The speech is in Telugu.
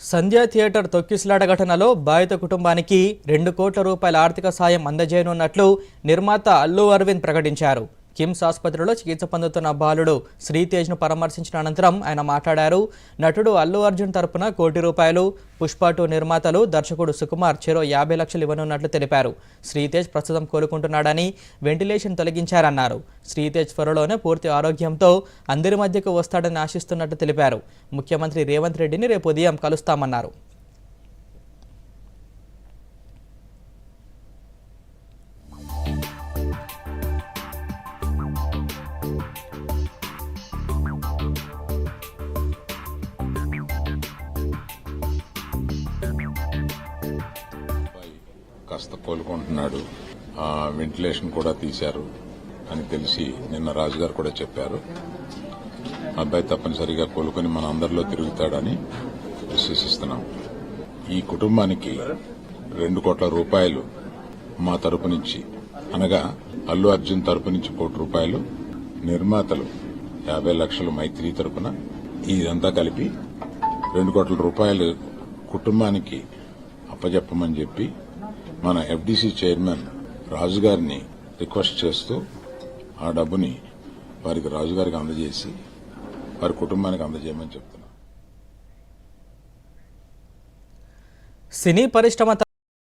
సంధ్యా థియేటర్ తొక్కిసలాట ఘటనలో బాధిత కుటుంబానికి రెండు కోట్ల రూపాయల ఆర్థిక సాయం అందజేయనున్నట్లు నిర్మాత అల్లు అరవింద్ ప్రకటించారు. కిమ్స్ ఆసుపత్రిలో చికిత్స పొందుతున్న బాలుడు శ్రీతేజ్ను పరామర్శించిన అనంతరం ఆయన మాట్లాడారు. నటుడు అల్లు అర్జున్ తరపున కోటి రూపాయలు పుష్పటు నిర్మాతలు దర్శకుడు సుకుమార్ చెరో యాభై లక్షలు ఇవ్వనున్నట్లు తెలిపారు. శ్రీతేజ్ ప్రస్తుతం కోలుకుంటున్నాడని వెంటిలేషన్ తొలగించారన్నారు. శ్రీతేజ్ త్వరలోనే పూర్తి ఆరోగ్యంతో అందరి మధ్యకు వస్తాడని ఆశిస్తున్నట్లు తెలిపారు. ముఖ్యమంత్రి రేవంత్ రెడ్డిని రేపు ఉదయం కలుస్తామన్నారు. కాస్త కోలుకుంటున్నాడు. ఆ, వెంటిలేషన్ కూడా తీశారు అని తెలిసి నిన్న రాజుగారు కూడా చెప్పారు. అబ్బాయి తప్పనిసరిగా కోలుకొని మన అందరిలో తిరుగుతాడని విశ్వసిస్తున్నాం. ఈ కుటుంబానికి రెండు కోట్ల రూపాయలు మా తరపు నుంచి అనగా అల్లు అర్జున్ తరపు నుంచి కోటి రూపాయలు నిర్మాతలు యాభై లక్షలు మైత్రి తరపున ఇదంతా కలిపి రెండు కోట్ల రూపాయలు కుటుంబానికి అప్పజెప్పమని చెప్పి మన ఎఫ్డీసీ చైర్మన్ రాజు గారిని రిక్వెస్ట్ చేస్తూ ఆ డబ్బుని వారికి రాజుగారికి అందజేసి వారి కుటుంబానికి అందజేయమని చెప్తున్నాను సినీ పరిశ్రమ